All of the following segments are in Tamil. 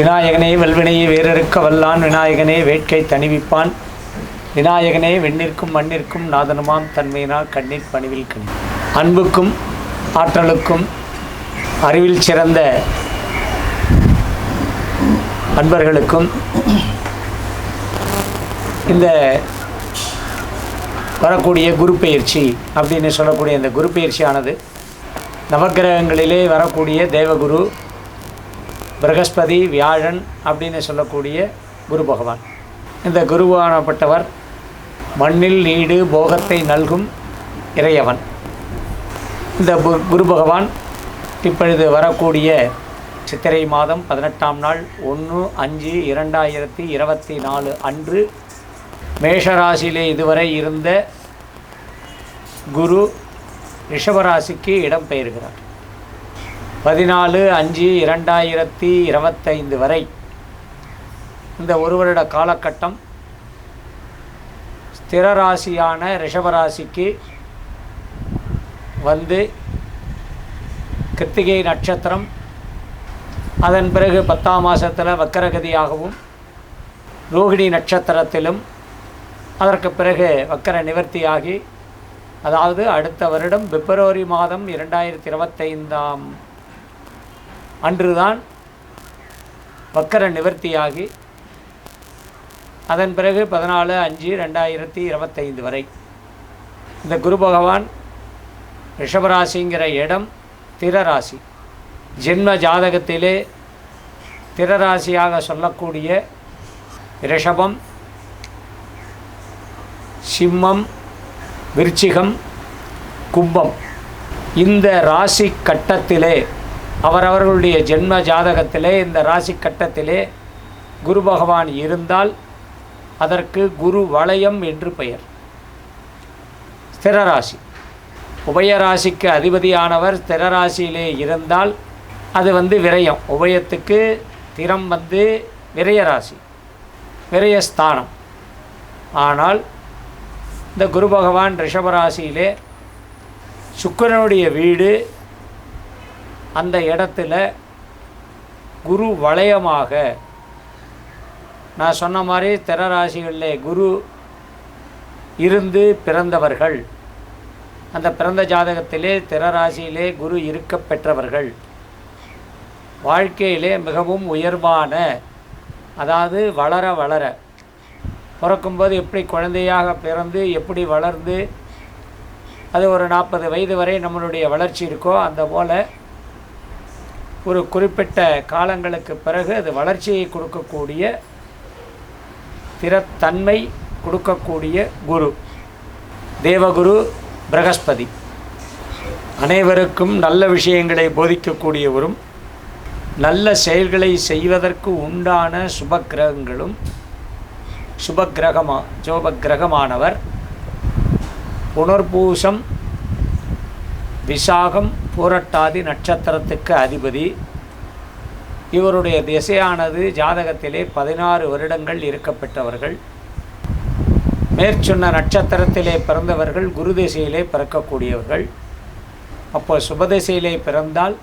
விநாயகனே வல்வினையை வேறறுக்க வல்லான் விநாயகனே வேட்கை தணிவிப்பான். விநாயகனே வெண்ணிற்கும் மண்ணிற்கும் நாதனுமாம் தன்மையினால் கண்ணீர் பணிவில் கணி. அன்புக்கும் ஆற்றலுக்கும் அறிவில் சிறந்த அன்பர்களுக்கும் இந்த வரக்கூடிய குரு பயிற்சி அப்படின்னு சொல்லக்கூடிய இந்த குரு பயிற்சியானது நவக்கிரகங்களிலே வரக்கூடிய தேவகுரு பிரகஸ்பதி வியாழன் அப்படின்னு சொல்லக்கூடிய குரு பகவான். இந்த குருவானப்பட்டவர் மண்ணில் நீடு போகத்தை நல்கும் இறையவன். இந்த குரு பகவான் இப்பொழுது வரக்கூடிய சித்திரை மாதம் பதினெட்டாம் நாள் ஒன்று அஞ்சு இரண்டாயிரத்தி இருபத்தி நாலு அன்று மேஷராசியிலே இதுவரை இருந்த குரு ரிஷபராசிக்கு இடம் பெயர்கிறார். பதினாலு அஞ்சு இரண்டாயிரத்தி இருபத்தைந்து வரை இந்த ஒரு வருட காலகட்டம் ஸ்திர ராசியான ரிஷபராசிக்கு வந்து கிருத்திகை நட்சத்திரம் அதன் பிறகு பத்தாம் மாதத்தில் வக்கரகதியாகவும் ரோகிணி நட்சத்திரத்திலும் அதற்கு பிறகு வக்கர நிவர்த்தியாகி அதாவது அடுத்த வருடம் பிப்ரவரி மாதம் இரண்டாயிரத்தி இருபத்தைந்தாம் அன்றுதான் வக்கர நிவர்த்தியாகி அதன் பிறகு பதினாலு அஞ்சு ரெண்டாயிரத்தி இருபத்தைந்து வரை. இந்த குரு பகவான் ரிஷபராசிங்கிற இடம் திரராசி. ஜென்ம ஜாதகத்திலே திரராசியாக சொல்லக்கூடிய ரிஷபம் சிம்மம் விருச்சிகம் கும்பம். இந்த ராசி கட்டத்திலே அவரவர்களுடைய ஜென்ம ஜாதகத்திலே இந்த ராசி கட்டத்திலே குரு பகவான் இருந்தால் அதற்கு குரு வளையம் என்று பெயர். ஸ்திரராசி உபயராசிக்கு அதிபதியானவர் ஸ்திரராசியிலே இருந்தால் அது வந்து விரயம். உபயத்துக்கு திறம் வந்து விரயராசி விரயஸ்தானம் ஆனால் இந்த குரு பகவான் ரிஷபராசியிலே சுக்கிரனுடைய வீடு அந்த இடத்துல குரு வளையமாக நான் சொன்ன மாதிரி திறராசிகளில் குரு இருந்து பிறந்தவர்கள். அந்த பிறந்த ஜாதகத்திலே திறராசியிலே குரு இருக்க பெற்றவர்கள். வாழ்க்கையிலே மிகவும் உயர்வான அதாவது வளர வளர பிறக்கும்போது எப்படி குழந்தையாக பிறந்து எப்படி வளர்ந்து அது ஒரு நாற்பது வயது வரை நம்மளுடைய வளர்ச்சி இருக்கோ அந்த போல் ஒரு குறிப்பிட்ட காலங்களுக்கு பிறகு அது வளர்ச்சியை கொடுக்கக்கூடிய திறத்தன்மை கொடுக்கக்கூடிய குரு. தேவகுரு பிரகஸ்பதி. அனைவருக்கும் நல்ல விஷயங்களை போதிக்கக்கூடியவரும் நல்ல செயல்களை செய்வதற்கு உண்டான சுபக்கிரகங்களும் சுபக்கிரகமா ஜோபக்கிரகமானவர். புனர்பூசம் விசாகம் பூரட்டாதி நட்சத்திரத்துக்கு அதிபதி. இவருடைய திசையானது ஜாதகத்திலே பதினாறு வருடங்கள் இருக்கப்பட்டவர்கள் மேற்சொன்ன நட்சத்திரத்திலே பிறந்தவர்கள் குரு திசையிலே பிறக்கக்கூடியவர்கள். அப்போ சுபதிசையிலே பிறந்தால்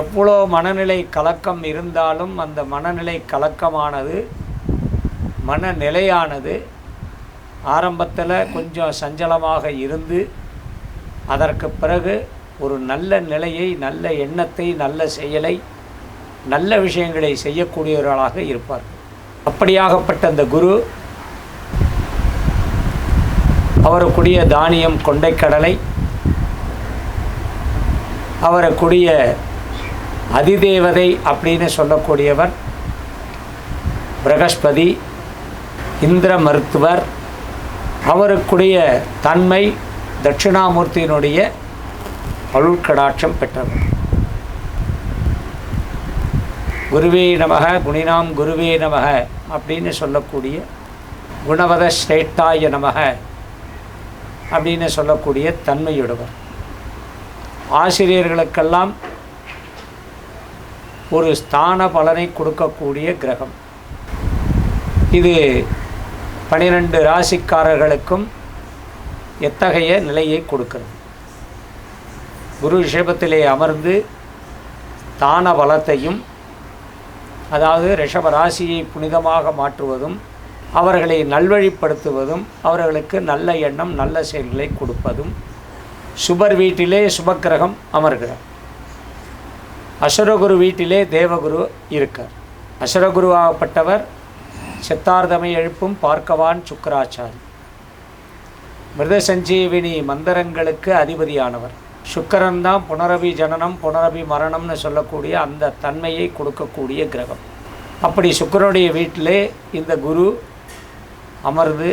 எவ்வளோ மனநிலை கலக்கம் இருந்தாலும் அந்த மனநிலை கலக்கமானது மனநிலையானது ஆரம்பத்தில் கொஞ்சம் சஞ்சலமாக இருந்து அதற்கு பிறகு ஒரு நல்ல நிலையை நல்ல எண்ணத்தை நல்ல செயலை நல்ல விஷயங்களை செய்யக்கூடியவர்களாக இருப்பார். அப்படியாகப்பட்ட அந்த குரு அவருக்குரிய தானியம் கொண்டைக்கடலை அவருக்குரிய அதிதேவதை அப்படின்னு சொல்லக்கூடியவர் பிரகஸ்பதி இந்திர மருத்துவர் அவருக்குடைய தன்மை தட்சிணாமூர்த்தியினுடைய அருள்கடாட்சம் பெற்றவர் குருவே நமக குணினாம் குருவே நமக அப்படின்னு சொல்லக்கூடிய குணவத ஸ்ரேட்டாய நமக அப்படின்னு சொல்லக்கூடிய தன்மையுடவர் ஆசிரியர்களுக்கெல்லாம் ஒரு ஸ்தான பலனை கொடுக்கக்கூடிய கிரகம். இது பனிரெண்டு ராசிக்காரர்களுக்கும் எத்தகைய நிலையை கொடுக்கிறது? குரு ரிஷபத்திலே அமர்ந்து தான பலத்தையும் அதாவது ரிஷப ராசியை புனிதமாக மாற்றுவதும் அவர்களை நல்வழிப்படுத்துவதும் அவர்களுக்கு நல்ல எண்ணம் நல்ல செயல்களை கொடுப்பதும் சுபர் வீட்டிலே சுபக்கிரகம் அமர்கிறார். அசுரகுரு வீட்டிலே தேவகுரு இருக்கார். அசுரகுருவாகப்பட்டவர் சித்தார்த்தமை எழுப்பும் பார்க்கவான் சுக்கராச்சாரி. மிருத சஞ்சீவினி மந்திரங்களுக்கு அதிபதியானவர். சுக்கரன் தான் புனரபி ஜனனம் புனரபி மரணம்னு சொல்லக்கூடிய அந்த தன்மையை கொடுக்கக்கூடிய கிரகம். அப்படி சுக்கரனுடைய வீட்டிலே இந்த குரு அமர்ந்து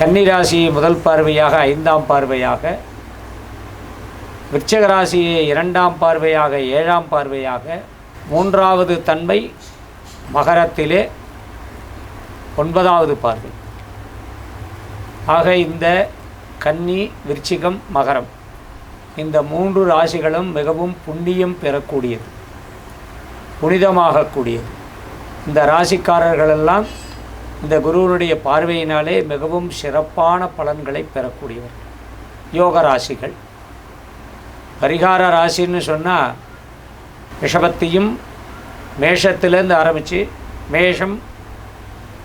கன்னிராசியை முதல் பார்வையாக ஐந்தாம் பார்வையாக விருச்சக ராசியை இரண்டாம் பார்வையாக ஏழாம் பார்வையாக மூன்றாவது தன்மை மகரத்திலே ஒன்பதாவது பார்வை. ஆக இந்த கன்னி விருச்சிகம் மகரம். இந்த மூன்று ராசிகளும் மிகவும் புண்ணியம் பெறக்கூடியது புனிதமாகக்கூடியது. இந்த ராசிக்காரர்களெல்லாம் இந்த குருவனுடைய பார்வையினாலே மிகவும் சிறப்பான பலன்களை பெறக்கூடியவர். யோக ராசிகள். பரிகார ராசின்னு சொன்னால் ரிஷபத்தையும் மேஷத்துலேருந்து ஆரம்பித்து மேஷம்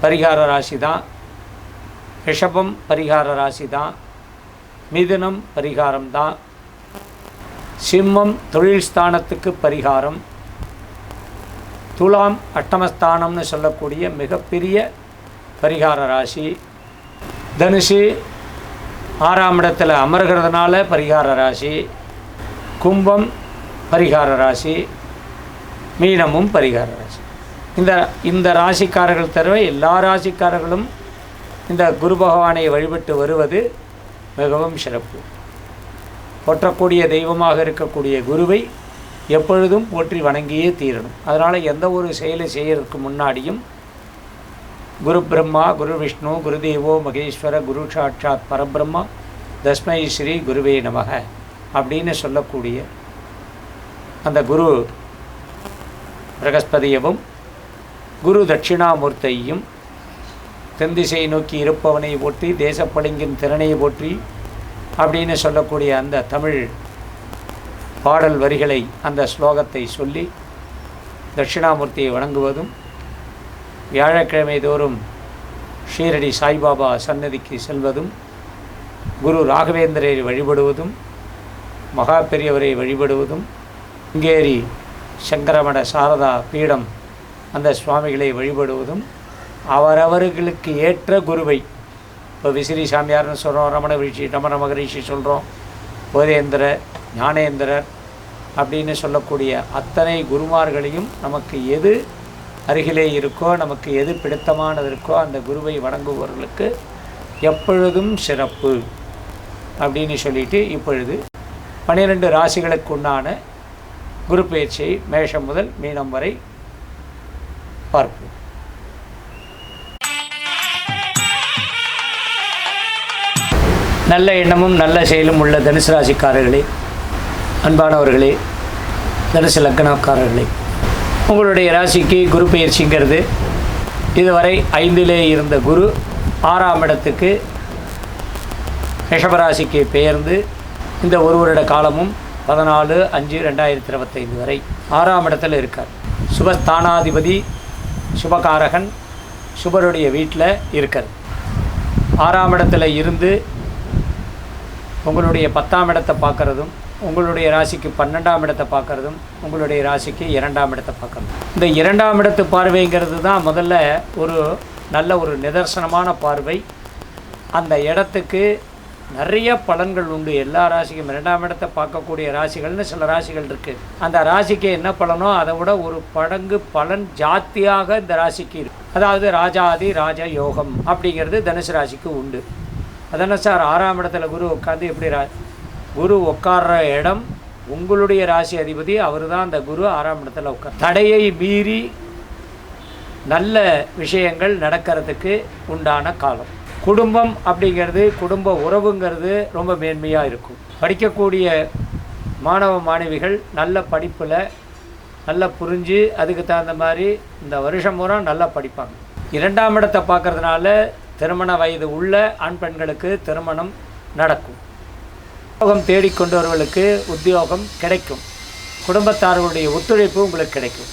பரிகார ராசி தான் ரிஷபம் பரிகார ராசி தான் மிதுனம் பரிகாரம் தான் சிம்மம் தொழில் ஸ்தானத்துக்கு பரிகாரம். துலாம் அட்டமஸ்தானம்னு சொல்லக்கூடிய மிகப்பெரிய பரிகார ராசி. தனுஷு ஆறாம் இடத்தில் அமர்கிறதுனால பரிகார ராசி. கும்பம் பரிகார ராசி. மீனமும் பரிகார ராசி. இந்த இந்த ராசிக்காரர்கள் தவிர எல்லா ராசிக்காரர்களும் இந்த குரு பகவானை வழிபட்டு வருவது மிகவும் சிறப்பு. போற்றக்கூடிய தெய்வமாக இருக்கக்கூடிய குருவை எப்பொழுதும் போற்றி வணங்கியே தீரணும். அதனால் எந்த ஒரு செயலை செய்யறதுக்கு முன்னாடியும் குரு பிரம்மா குரு விஷ்ணு குருதேவோ மகேஸ்வர குரு சாட்சாத் பரபிரம்மா தஸ்மை ஸ்ரீ குருவே நமக அப்படின்னு சொல்லக்கூடிய அந்த குரு பிரகஸ்பதியவும் குரு தட்சிணாமூர்த்தியையும் தென்திசை நோக்கி இருப்பவனை போற்றி தேசப்பளிங்கின் திறனை போற்றி அப்படின்னு சொல்லக்கூடிய அந்த தமிழ் பாடல் வரிகளை அந்த ஸ்லோகத்தை சொல்லி தட்சிணாமூர்த்தியை வணங்குவதும் வியாழக்கிழமை தோறும் ஷீரடி சாய்பாபா சன்னதிக்கு செல்வதும் குரு ராகவேந்திரரை வழிபடுவதும் மகா பெரியவரை வழிபடுவதும் இங்கேரி சங்கரமட சாரதா பீடம் அந்த சுவாமிகளை வழிபடுவதும் அவரவர்களுக்கு ஏற்ற குருவை இப்போ விசிறி சாமியார்னு சொல்கிறோம் ரமண ரிஷி ரமண மகரிஷி சொல்கிறோம் போதேந்திரர் ஞானேந்திரர் அப்படின்னு சொல்லக்கூடிய அத்தனை குருமார்களையும் நமக்கு எது அருகிலே இருக்கோ நமக்கு எது பிடித்தமானது இருக்கோ அந்த குருவை வணங்குபவர்களுக்கு எப்பொழுதும் சிறப்பு அப்படின்னு சொல்லிட்டு இப்பொழுது பன்னிரெண்டு ராசிகளுக்கு உண்டான குரு பயிற்சியை மேஷம் முதல் மீனம் வரை பார்ப்போம். நல்ல எண்ணமும் நல்ல செயலும் உள்ள தனுசு ராசிக்காரர்களே அன்பானவர்களே தனுசு லக்னக்காரர்களே. உங்களுடைய ராசிக்கு குரு பயிற்சிங்கிறது. இதுவரை ஐந்திலே இருந்த குரு ஆறாம் இடத்துக்கு ரிஷபராசிக்கு பெயர்ந்து இந்த ஒரு வருட காலமும் பதினாலு அஞ்சு ரெண்டாயிரத்தி இருபத்தைந்து வரை ஆறாம் இடத்துல இருக்கார். சுபஸ்தானாதிபதி சுபகாரகன் சுபருடைய வீட்டில் இருக்கார். ஆறாம் இடத்துல இருந்து உங்களுடைய பத்தாம் இடத்தை பார்க்குறதும் உங்களுடைய ராசிக்கு பன்னெண்டாம் இடத்தை பார்க்குறதும் உங்களுடைய ராசிக்கு இரண்டாம் இடத்தை பார்க்குறதும். இந்த இரண்டாம் இடத்து பார்வைங்கிறது தான் முதல்ல ஒரு நல்ல ஒரு நிதர்சனமான பார்வை. அந்த இடத்துக்கு நிறைய பலன்கள் உண்டு. எல்லா ராசிக்கும் இரண்டாம் இடத்தை பார்க்கக்கூடிய ராசிகள்னு சில ராசிகள் இருக்குது அந்த ராசிக்கு என்ன பலனோ அதை விட ஒரு படங்கு பலன் ஜாத்தியாக இந்த ராசிக்கு இருக்குது அதாவது ராஜாதி ராஜ யோகம் அப்படிங்கிறது தனுசு ராசிக்கு உண்டு. அதான சார் ஆறாம் இடத்துல குரு உட்காந்து எப்படி ரா குரு உட்கார்ற இடம் உங்களுடைய ராசி அதிபதி அவர் தான் அந்த குரு ஆறாம் இடத்துல உட்கார் தடையை மீறி நல்ல விஷயங்கள் நடக்கிறதுக்கு உண்டான காலம். குடும்பம் அப்படிங்கிறது குடும்ப உறவுங்கிறது ரொம்ப மேன்மையாக இருக்கும். படிக்கக்கூடிய மாணவ மாணவிகள் நல்ல படிப்பில் நல்லா புரிஞ்சு அதுக்கு தகுந்த மாதிரி இந்த வருஷம் பூரா நல்லா படிப்பாங்க. இரண்டாம் இடத்தை பார்க்கறதுனால திருமண வயது உள்ள ஆண் பெண்களுக்கு திருமணம் நடக்கும். உத்தியோகம் தேடிக்கொண்டவர்களுக்கு உத்தியோகம் கிடைக்கும். குடும்பத்தார்களுடைய ஒத்துழைப்பு உங்களுக்கு கிடைக்கும்.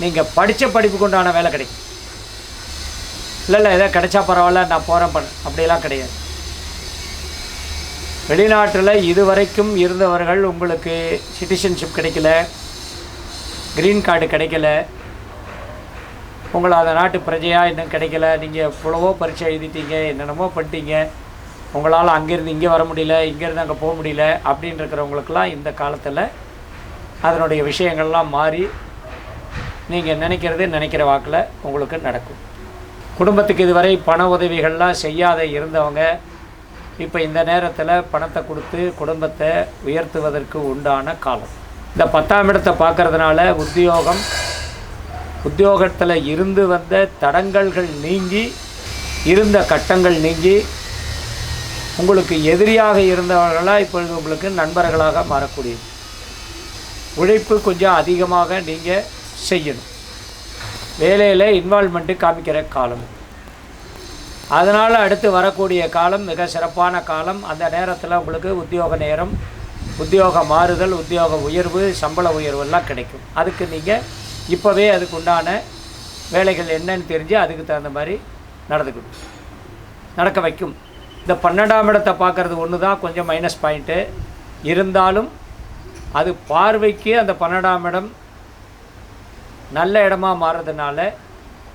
நீங்கள் படித்த படிப்புக்கு உண்டான வேலை கிடைக்கும். இல்லை இல்லை எதோ கிடைச்சா பரவாயில்ல நான் போகிறேன் பண்ண அப்படியெல்லாம் கிடையாது. வெளிநாட்டில் இதுவரைக்கும் இருந்தவர்கள் உங்களுக்கு சிட்டிசன்ஷிப் கிடைக்கல. க்ரீன் கார்டு கிடைக்கல. உங்களை அந்த நாட்டு பிரஜையாக இன்னும் கிடைக்கல. நீங்கள் எவ்வளவோ பரீட்சை எழுதிட்டீங்க என்னென்னமோ பண்ணிட்டீங்க. உங்களால் அங்கேருந்து இங்கே வர முடியல இங்கேருந்து அங்கே போக முடியல அப்படின்னு இருக்கிறவங்களுக்கெல்லாம் இந்த காலத்தில் அதனுடைய விஷயங்கள்லாம் மாறி நீங்கள் நினைக்கிறது நினைக்கிற வாக்கில் உங்களுக்கு நடக்கும். குடும்பத்துக்கு இதுவரை பண உதவிகள்லாம் செய்யாத இருந்தவங்க இப்போ இந்த நேரத்தில் பணத்தை கொடுத்து குடும்பத்தை உயர்த்துவதற்கு உண்டான காலம். இந்த பத்தாம் இடத்தை பார்க்கறதுனால உத்தியோகம் உத்தியோகத்தில் இருந்து வந்த தடங்கல்கள் நீங்கி இருந்த கட்டங்கள் நீங்கி உங்களுக்கு எதிரியாக இருந்தவர்களாக இப்பொழுது உங்களுக்கு நண்பர்களாக மாறக்கூடியது. உழைப்பு கொஞ்சம் அதிகமாக நீங்கள் செய்யணும். வேலையில் இன்வால்மெண்ட்டு காமிக்கிற காலம். அதனால் அடுத்து வரக்கூடிய காலம் மிக சிறப்பான காலம். அந்த நேரத்தில் உங்களுக்கு உத்தியோக நேரம் உத்தியோக மாறுதல் உத்தியோக உயர்வு சம்பள உயர்வெல்லாம் கிடைக்கும். அதுக்கு நீங்கள் இப்போவே அதுக்கு உண்டான வேலைகள் என்னன்னு தெரிஞ்சு அதுக்கு தகுந்த மாதிரி நடந்துக்கணும். நடக்க வைக்கும். இந்த பன்னெண்டாம் இடத்தை பார்க்குறது ஒன்று தான் கொஞ்சம் மைனஸ் பாயிண்ட்டு இருந்தாலும் அது பார்வைக்கு அந்த பன்னெண்டாம் இடம் நல்ல இடமா மாறுறதுனால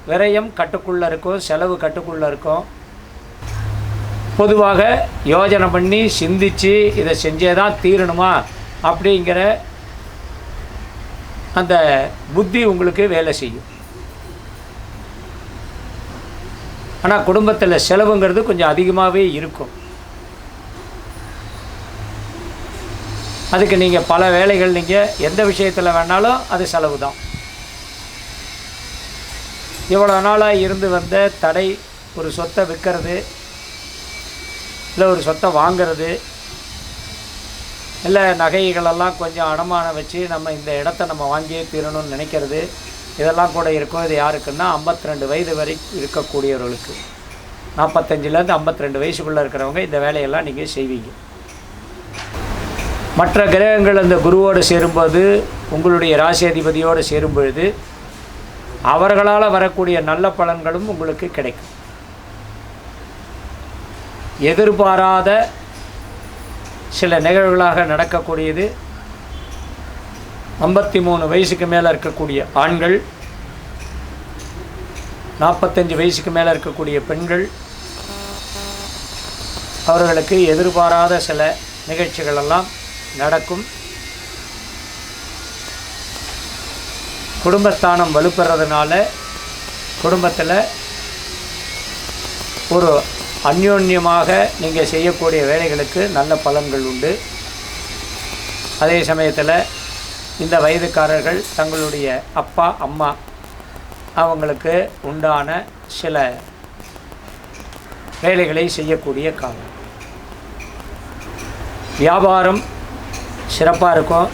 விரயம் கட்டுக்குள்ளே இருக்கும் செலவு கட்டுக்குள்ளே இருக்கும். பொதுவாக யோஜனை பண்ணி சிந்திச்சு இதை செஞ்சே தான் தீரணுமா அப்படிங்கிற அந்த புத்தி உங்களுக்கு வேலை செய்யும். ஆனால் குடும்பத்தில் செலவுங்கிறது கொஞ்சம் அதிகமாகவே இருக்கும். அதுக்கு நீங்கள் பல வேலைகள் நீங்கள் எந்த விஷயத்தில் வேணாலும் அது செலவு தான். இவ்வளோ நாளாக இருந்து வந்த தடை ஒரு சொத்தை விற்கிறது இல்லை ஒரு சொத்தை வாங்கிறது இல்லை நகைகளெல்லாம் கொஞ்சம் அடமானம் வச்சு நம்ம இந்த இடத்த நம்ம வாங்கியே தீரணும்னு நினைக்கிறது. இதெல்லாம் கூட இருக்கும். இது யாருக்குன்னா 52 ரெண்டு வயது வரை இருக்கக்கூடியவர்களுக்கு. நாற்பத்தஞ்சிலேருந்து 52 ரெண்டு வயசுக்குள்ளே இருக்கிறவங்க இந்த வேலையெல்லாம் நீங்கள் செய்வீங்க. மற்ற கிரகங்கள் அந்த குருவோடு சேரும்போது உங்களுடைய ராசி அதிபதியோடு சேரும் பொழுது அவர்களால் வரக்கூடிய நல்ல பலன்களும் உங்களுக்கு கிடைக்கும். எதிர்பாராத சில நிகழ்வுகளாக நடக்கக்கூடியது. ஐம்பத்தி மூணு வயசுக்கு மேலே இருக்கக்கூடிய ஆண்கள் நாற்பத்தஞ்சு வயசுக்கு மேலே இருக்கக்கூடிய பெண்கள் அவர்களுக்கு எதிர்பாராத சில நிகழ்ச்சிகளெல்லாம் நடக்கும். குடும்பஸ்தானம் வலுப்பெறதுனால குடும்பத்தில் ஒரு அந்யோன்யமாக நீங்கள் செய்யக்கூடிய வேலைகளுக்கு நல்ல பலன்கள் உண்டு. அதே சமயத்தில் இந்த வயதுக்காரர்கள் தங்களுடைய அப்பா அம்மா அவங்களுக்கு உண்டான சில வேலைகளை செய்யக்கூடிய காலம். வியாபாரம் சிறப்பாக இருக்கும்.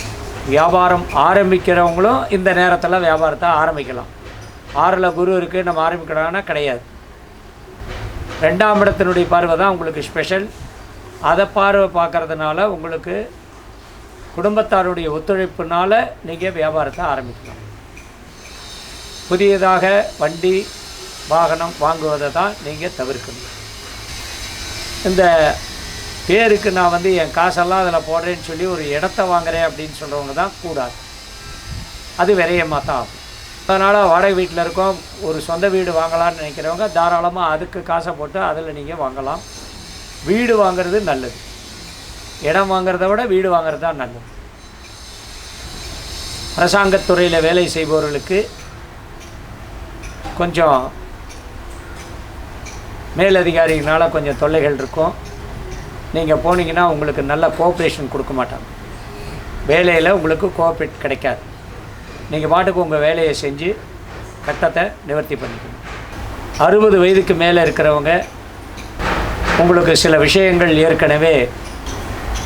வியாபாரம் ஆரம்பிக்கிறவங்களும் இந்த நேரத்தில் வியாபாரத்தை ஆரம்பிக்கலாம். ஆறில் குரு இருக்குது நம்ம ஆரம்பிக்கலாம்னா கிடையாது. ரெண்டாம் இடத்தினுடைய பார்வை தான் உங்களுக்கு ஸ்பெஷல் அதை பார்வை பார்க்கறதுனால உங்களுக்கு குடும்பத்தாருடைய ஒத்துழைப்புனால் நீங்கள் வியாபாரத்தை ஆரம்பிக்கலாம். புதியதாக வண்டி வாகனம் வாங்குவதை தான் நீங்கள் தவிர்க்கணும். இந்த பேருக்கு நான் வந்து என் காசெல்லாம் அதில் போடுறேன்னு சொல்லி ஒரு இடத்த வாங்குறேன் அப்படின்னு சொல்கிறவங்க தான் கூடாது. அது விரயமாக தான் ஆகும். அதனால் வாடகை வீட்டில் இருக்கோம். ஒரு சொந்த வீடு வாங்கலாம்னு நினைக்கிறவங்க தாராளமாக அதுக்கு காசை போட்டு அதில் நீங்கள் வாங்கலாம். வீடு வாங்குறது நல்லது. இடம் வாங்கிறத விட வீடு வாங்குறது தான் நல்லது. அரசாங்கத்துறையில் வேலை செய்பவர்களுக்கு கொஞ்சம் மேலதிகாரிகளால் கொஞ்சம் தொல்லைகள் இருக்கும். நீங்கள் போனீங்கன்னா உங்களுக்கு நல்ல கோஆப்ரேஷன் கொடுக்க மாட்டாங்க. வேலையில் உங்களுக்கு கோஆப்ரேட் கிடைக்காது. நீங்கள் பாட்டுக்கு உங்கள் வேலையை செஞ்சு கட்டத்தை நிவர்த்தி பண்ணிக்கணும். அறுபது வயதுக்கு மேலே இருக்கிறவங்க உங்களுக்கு சில விஷயங்கள் ஏற்கனவே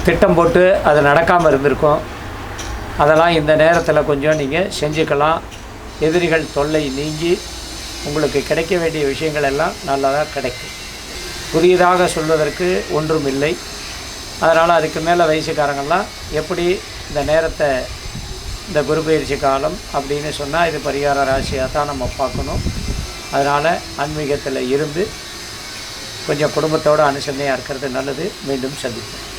திட்டம் போட்டு அது நடக்காமல் இருந்திருக்கும். அதெல்லாம் இந்த நேரத்தில் கொஞ்சம் நீங்கள் செஞ்சுக்கலாம். எதிரிகள் தொல்லை நீங்கி உங்களுக்கு கிடைக்க வேண்டிய விஷயங்கள் எல்லாம் நல்லதாக கிடைக்கும். புதியதாக சொல்வதற்கு ஒன்றும் இல்லை. அதனால் அதுக்கு மேலே வயசுக்காரங்கள்லாம் எப்படி இந்த நேரத்தை இந்த குரு பயிற்சி காலம் அப்படின்னு சொன்னால் இது பரிகார ராசியாக தான் நம்ம பார்க்கணும். அதனால் ஆன்மீகத்தில் இருந்து கொஞ்சம் குடும்பத்தோடு அனுசரணையாக இருக்கிறது நல்லது. மீண்டும் சந்திப்போம்.